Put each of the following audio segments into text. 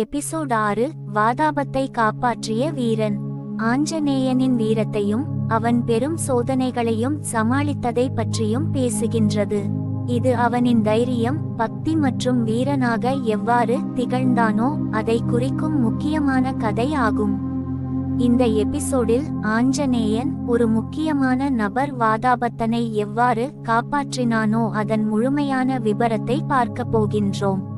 Episode ஆறு வாதாபத்தை காப்பாற்றிய வீரன். ஆஞ்சநேயனின் வீரத்தையும் அவன் பெரும் சோதனைகளையும் சமாளித்ததை பற்றியும் பேசுகின்றது. இது அவனின் தைரியம் பக்தி மற்றும் வீரனாக எவ்வாறு திகழ்ந்தானோ அதை குறிக்கும் முக்கியமான கதை ஆகும். இந்த எபிசோடில் ஆஞ்சநேயன் ஒரு முக்கியமான நபர் வாதாபத்தனை எவ்வாறு காப்பாற்றினானோ அதன் முழுமையான விபரத்தை பார்க்கப் போகின்றோம்.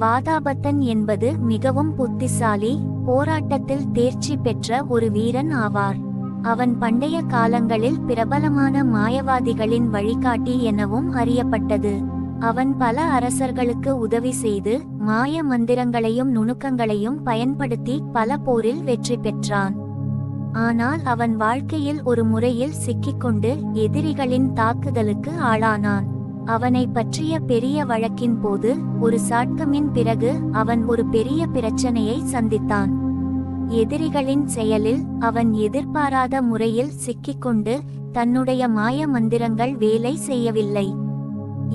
வாதாபத்தன் என்பது மிகவும் புத்திசாலி போராட்டத்தில் தேர்ச்சி பெற்ற ஒரு வீரன் ஆவார். அவன் பண்டைய காலங்களில் பிரபலமான மாயவாதிகளின் வழிகாட்டி எனவும் அறியப்பட்டது. அவன் பல அரசர்களுக்கு உதவி செய்து மாய மந்திரங்களையும் நுணுக்கங்களையும் பயன்படுத்தி பல போரில் வெற்றி பெற்றான். ஆனால் அவன் வாழ்க்கையில் ஒரு முறையில் சிக்கிக்கொண்டு எதிரிகளின் தாக்குதலுக்கு ஆளானான். அவனை பற்றிய பெரிய வழக்கின் போது ஒரு சாட்கமின் பிறகு அவன் ஒரு பெரிய பிரச்சனையை சந்தித்தான். எதிரிகளின் செயலில் அவன் எதிர்பாராத முறையில் சிக்கிக்கொண்டு தன்னுடைய மாய மந்திரங்கள் வேலை செய்யவில்லை.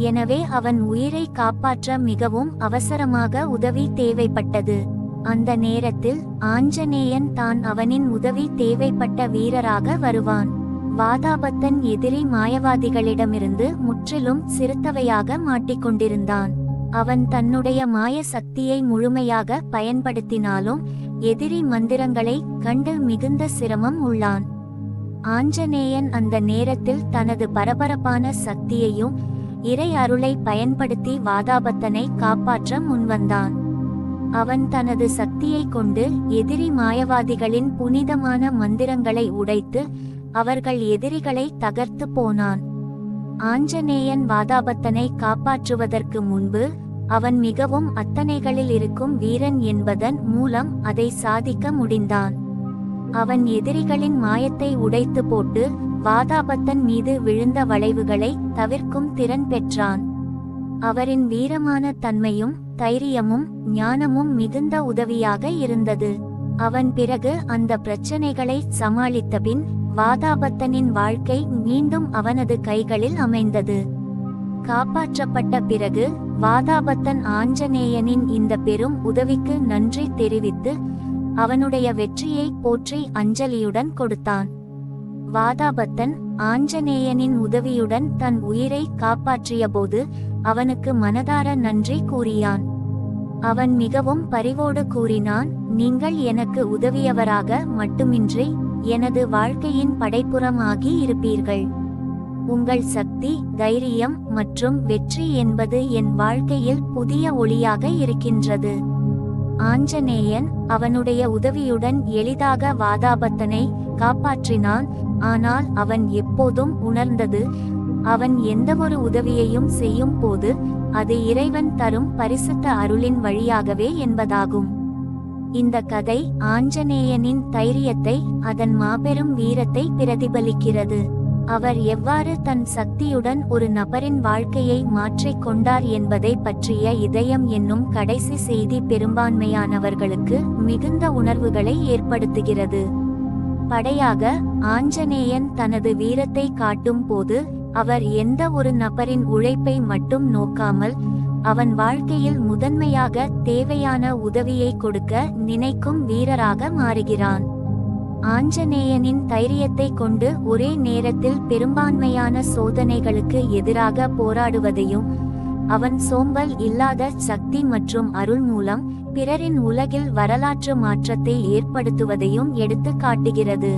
எனவே அவன் உயிரை காப்பாற்ற மிகவும் அவசரமாக உதவி தேவைப்பட்டது. அந்த நேரத்தில் ஆஞ்சநேயன் தான் அவனின் உதவி தேவைப்பட்ட வீரராக வருவான். வாதாபத்தன் எதிரி மாயவாதிகளிடமிருந்து முற்றிலும் சிறுத்தவையாக மாட்டிக்கொண்டிருந்தான். அவன் தன்னுடைய மாய சக்தியை முழுமையாக பயன்படுத்தினாலும் எதிரி மந்திரங்களை கண்டு மிகுந்த சிரமம் உள்ளான். ஆஞ்சநேயன் அந்த நேரத்தில் தனது பரபரப்பான சக்தியையும் இறை அருளை பயன்படுத்தி வாதாபத்தனை காப்பாற்ற முன்வந்தான். அவன் தனது சக்தியை கொண்டு எதிரி மாயவாதிகளின் புனிதமான மந்திரங்களை உடைத்து அவர்கள் எதிரிகளை தகர்த்து போனான். ஆஞ்சநேயன் வாதாபத்தனை காப்பாற்றுவதற்கு முன்பு அவன் மிகவும் அத்தனைகளில் இருக்கும் வீரன் என்பதன் மூலம் அதை சாதிக்க முடிந்தான். அவன் எதிரிகளின் மாயத்தை உடைத்து போட்டு வாதாபத்தன் மீது விழுந்த வளைவுகளை தவிர்க்கும் திறன் பெற்றான். அவரின் வீரமான தன்மையும் தைரியமும் ஞானமும் மிகுந்த உதவியாக இருந்தது. அவன் பிறகு அந்த பிரச்சனைகளை சமாளித்தபின் வாதாபத்தனின் வாழ்க்கை மீண்டும் அவனது கைகளில் அமைந்தது. காப்பாற்றப்பட்ட பிறகு வாதாபத்தன் ஆஞ்சநேயனின் இந்த பெரும் உதவிக்கு நன்றி தெரிவித்து அவனுடைய வெற்றியை போற்றி அஞ்சலியுடன் கொடுத்தான். வாதாபத்தன் ஆஞ்சநேயனின் உதவியுடன் தன் உயிரை காப்பாற்றியபோது அவனுக்கு மனதார நன்றி கூறியான். அவன் மிகவும் பரிவோடு கூறினான் நீங்கள் எனக்கு உதவியவராக மட்டுமின்றி எனது வாழ்க்கையின் படைப்புறமாகி இருப்பீர்கள். உங்கள் சக்தி தைரியம் மற்றும் வெற்றி என்பது என் வாழ்க்கையில் புதிய ஒளியாக இருக்கின்றது. ஆஞ்சநேயன் அவனுடைய உதவியுடன் எளிதாக வாதாபத்தனை காப்பாற்றினான் ஆனால் அவன் எப்போதும் உணர்ந்தது அவன் எந்தவொரு உதவியையும் செய்யும் போது அது இறைவன் தரும் பரிசுத்த அருளின் வழியாகவே என்பதாகும். இந்த கதை ஆஞ்சநேயனின் தைரியத்தை அதன் மாபெரும் வீரத்தை பிரதிபலிக்கிறது. அவர் எவ்வாறு தன் சக்தியுடன் ஒரு நபரின் வாழ்க்கையை மாற்றிக் கொண்டார் என்பதை பற்றிய இதயம் என்னும் கடைசி செய்தி பெரும்பான்மையானவர்களுக்கு மிகுந்த உணர்வுகளை ஏற்படுத்துகிறது. படையாக ஆஞ்சநேயன் தனது வீரத்தை காட்டும் போது அவர் எந்த ஒரு நபரின் உழைப்பை மட்டும் நோக்காமல் அவன் வாழ்க்கையில் முதன்மையாக தேவையான உதவியை கொடுக்க நினைக்கும் வீரராக மாறுகிறான். ஆஞ்சநேயனின் தைரியத்தை கொண்டு ஒரே நேரத்தில் பெரும்பான்மையான சோதனைகளுக்கு எதிராக போராடுவதையும் அவன் சோம்பல் இல்லாத சக்தி மற்றும் அருள் மூலம் பிறரின் உலகில் வரலாற்று மாற்றத்தை ஏற்படுத்துவதையும் எடுத்து காட்டுகிறது